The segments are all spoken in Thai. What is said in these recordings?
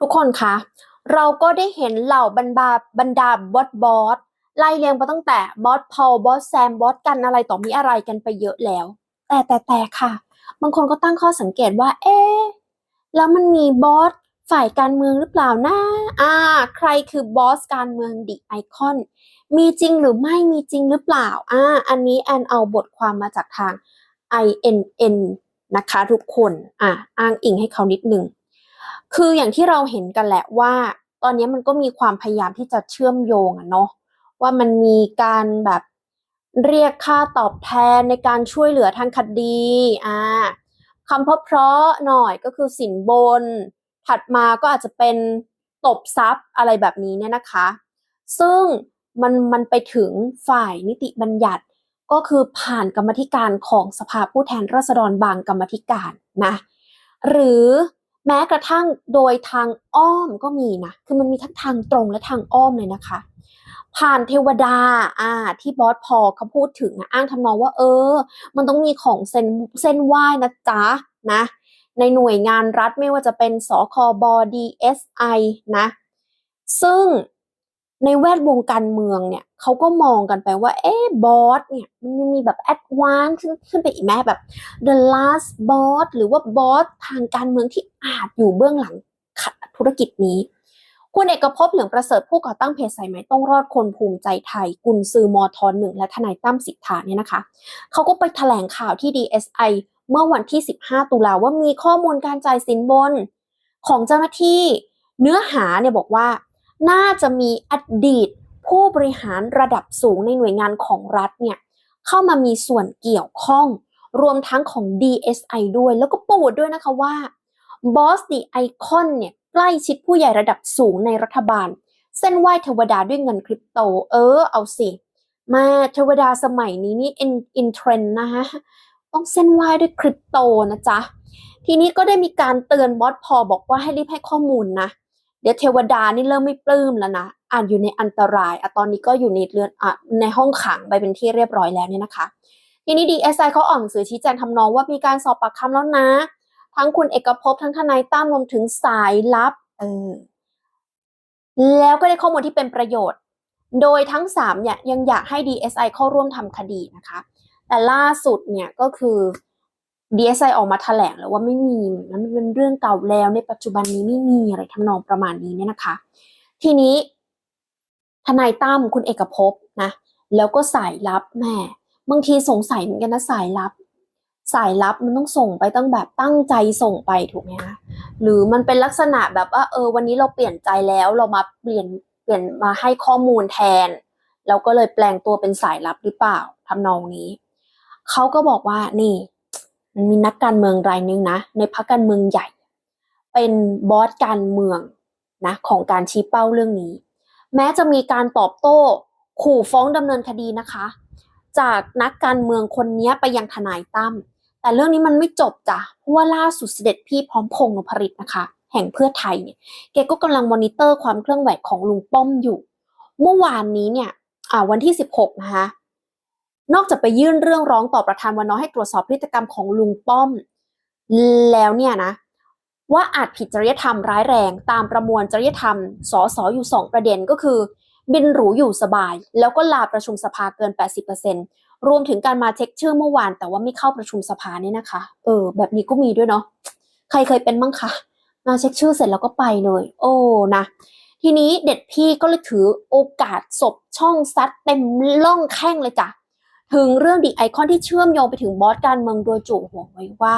ทุกคนคะเราก็ได้เห็นเหล่าบรรดาบรรดาบอสบอสไล่เรียงไปตั้งแต่บอสพอลบอสแซมบอสกันอะไรต่อมีอะไรกันไปเยอะแล้ว แต่แต่แต่ค่ะ บางคนก็ตั้งข้อสังเกตว่า เอ๊แล้วมันมีบอสฝ่ายการเมืองหรือเปล่านะอ่า ใครคือบอสการเมืองดิไอคอนมีจริงหรือไม่มีจริงหรือเปล่าอ่าอันนี้แอนเอาบทความมาจากทาง INN นะคะทุกคนอะอ้างอิงให้เขานิดหนึ่ง คืออย่างที่เราเห็นกันแหละว่า ตอนนี้มันก็มีความพยายามที่จะเชื่อมโยงอะเนาะว่ามันมีการแบบเรียกค่าตอบแทนในการช่วยเหลือทางคดีอ่าคำเพราะๆหน่อยก็คือสินบน ถัดมาก็อาจจะเป็นตบทรัพย์อะไรแบบนี้เนี่ยนะคะ ซึ่งมันมันไปถึงฝ่ายนิติบัญญัติ ก็คือผ่านกรรมธิการของสภาผู้แทนราษฎรบางกรรมธิการนะ หรือ แม้กระทั่งโดยทางอ้อมก็มีนะ คือมันมีทั้งทางตรงและทางอ้อมเลยนะคะ ผ่านเทวดาอ่าที่บอสพอลเขาพูดถึงอ้างทำนองว่า เออ มันต้องมีของเส้นเส้นไหว้นะจ๊ะนะ ในหน่วยงานรัฐไม่ว่าจะเป็นสคบดเอสไอนะ ซึ่ง ในแวดวงการเมืองเนี่ยเขาก็มองกันไปว่า เอ๊ะบอสเนี่ยมันมีแบบแอดวานซ์ขึ้นขึ้นไปอีกแม้แบบ the last boss หรือว่าบอสทางการเมืองที่อาจอยู่เบื้องหลังธุรกิจนี้ คุณเอกภพเหลืองประเสริฐผู้ก่อตั้งเพจสายไหมต้องรอดคนภูมิใจไทย กุลซือมอทอนหนึ่งและทนายตั้มสิทธาเนี่ยนะคะเขาก็ไปแถลงข่าวที่ DSI เมื่อวันที่ 15 ตุลาว่ามีข้อมูลการจ่ายสินบน ของเจ้าหน้าที่เนื้อหาเนี่ยบอกว่า น่าจะมีอดีตผู้บริหารระดับสูงในหน่วยงานของรัฐเนี่ยเข้ามามีส่วนเกี่ยวข้อง รวมทั้งของ DSI ด้วย แล้วก็ปูดด้วยนะคะว่าบอสดีไอคอนเนี่ยใกล้ชิดผู้ใหญ่ระดับสูงในรัฐบาล เส้นไหวเทวดาด้วยเงินคริปโต เออเอาสิ มาเทวดาสมัยนี้นี่อินอินเทรนนะฮะต้องเส้นไหวด้วยคริปโตนะจ๊ะ ทีนี้ก็ได้มีการเตือนบอสพอบอกว่าให้รีบให้ข้อมูลนะ เดี๋ยวเทวดานี่เริ่มไม่ปลื้มแล้วนะอ่านอยู่ในอันตรายอะตอนนี้ก็อยู่ในเรือนอะในห้องขังไปเป็นที่เรียบร้อยแล้วเนี่ยนะคะทีนี้ดีเอสไอเขาออกหนังสือชี้แจงทำนองว่ามีการสอบปากคำแล้วนะ ทั้งคุณเอกภพทั้งทนายตั้มรวมถึงสายลับเออแล้วก็ได้ข้อมูลที่เป็นประโยชน์ โดยทั้งสามเนี่ยยังอยากให้ DSI เข้าร่วมทำคดีนะคะ แต่ล่าสุดเนี่ยก็คือ DSI ออกมาแถลงแล้วว่าไม่มีมันเป็นเรื่องเก่าแล้วในปัจจุบันนี้ไม่มีอะไรทำนองประมาณนี้เนี่ยนะคะ ทีนี้ทนายตั้มคุณเอกภพนะ แล้วก็สายลับแม่บางทีสงสัยเหมือนกันนะสายลับ สายลับมันต้องส่งไปตั้งแบบตั้งใจส่งไปถูกไหมคะหรือมันเป็นลักษณะแบบว่าเออวันนี้เราเปลี่ยนใจแล้วเรามาเปลี่ยนเปลี่ยนมาให้ข้อมูลแทนเราก็เลยแปลงตัวเป็นสายลับหรือเปล่าทำนองนี้เขาก็บอกว่านี่ มีนักการเมืองรายหนึงนะ ในพรรคการเมืองใหญ่ เป็นบอสการเมืองนะของการชี้เป้าเรื่องนี้ แม้จะมีการตอบโต้ ขู่ฟ้องดำเนินคดีนะคะ จากนักการเมืองคนนี้ไปยังทนายตั้มแต่เรื่องนี้มันไม่จบจ้ะเพราะว่าล่าสุดเสด็จพี่พร้อมพงษ์นพริตนะคะ แห่งเพื่อไทยเนี่ยแกก็กำลังมอนิเตอร์ความเคลื่อนไหวของลุงป้อมอยู่ เมื่อวานนี้เนี่ยอ่าวันที่ 16 นะคะ นอกจากไปยื่นเรื่องร้องต่อประธานวันน้อยให้ตรวจสอบพฤติกรรมของลุงป้อม แล้วเนี่ยนะ ว่าอาจผิดจริยธรรมร้ายแรง ตามประมวลจริยธรรมสสอยู่ 2 ประเด็นก็คือ บินหรูอยู่สบาย แล้วก็ลาประชุมสภาเกิน 80%รวมถึงการมาเช็คชื่อเมื่อวาน แต่ว่าไม่เข้าประชุมสภาเนี่ยนะคะ เออ แบบนี้ก็มีด้วยเนาะใครเคยเป็นบ้างคะมาเช็คชื่อเสร็จแล้วก็ไปเลย โอ้นะทีนี้เด็ดพี่ก็เลยถือโอกาสศพช่องซัดเต็มล่องแข้งเลยจ้ะ ถึงเรื่องดีไอคอนที่เชื่อมโยงไปถึงบอสการเมืองโดยจู่หัวไว้ว่า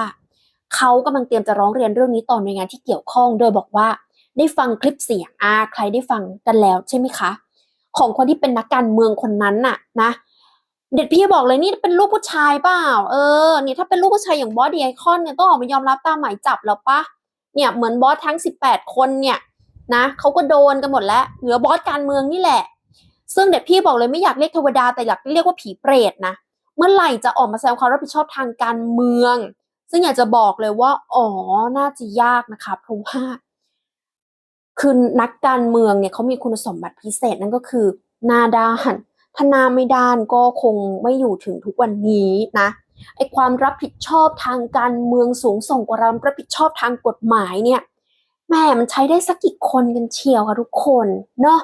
เขากำลังเตรียมจะร้องเรียนเรื่องนี้ต่อหน่วยงานที่เกี่ยวข้อง โดยบอกว่า ได้ฟังคลิปเสียงอาใครได้ฟังกันแล้วใช่ไหมคะ ของคนที่เป็นนักการเมืองคนนั้นน่ะนะเด็ดพี่บอกเลยนี่เป็นลูกผู้ชายเปล่า เออเนี่ยถ้าเป็นลูกผู้ชายอย่างบอสดีไอคอนเนี่ยต้องออกมายอมรับตามหมายจับแล้วปะเนี่ยเหมือนบอสทั้ง 18 คนเนี่ยนะเขาก็โดนกันหมดแล้วเหลือบอสการเมืองนี่แหละ ซึ่งเด็ดพี่บอกเลยไม่อยากเรียกเทวดาแต่อยากเรียกว่าผีเปรตนะเมื่อไหร่จะออกมาแสดงความรับผิดชอบทางการเมือง ซึ่งอยากจะบอกเลยว่าอ๋อน่าจะยากนะคะเพราะว่าคือนักการเมืองเนี่ยเขามีคุณสมบัติพิเศษนั่นก็คือหน้าด้านถ้าหน้าไม่ด้านก็คงไม่อยู่ถึงทุกวันนี้นะไอความรับผิดชอบทางการเมืองสูงส่งกว่าเรารับผิดชอบทางกฎหมายเนี่ยแหม่มันใช้ได้สักกี่คนกันเชียวค่ะทุกคนเนาะ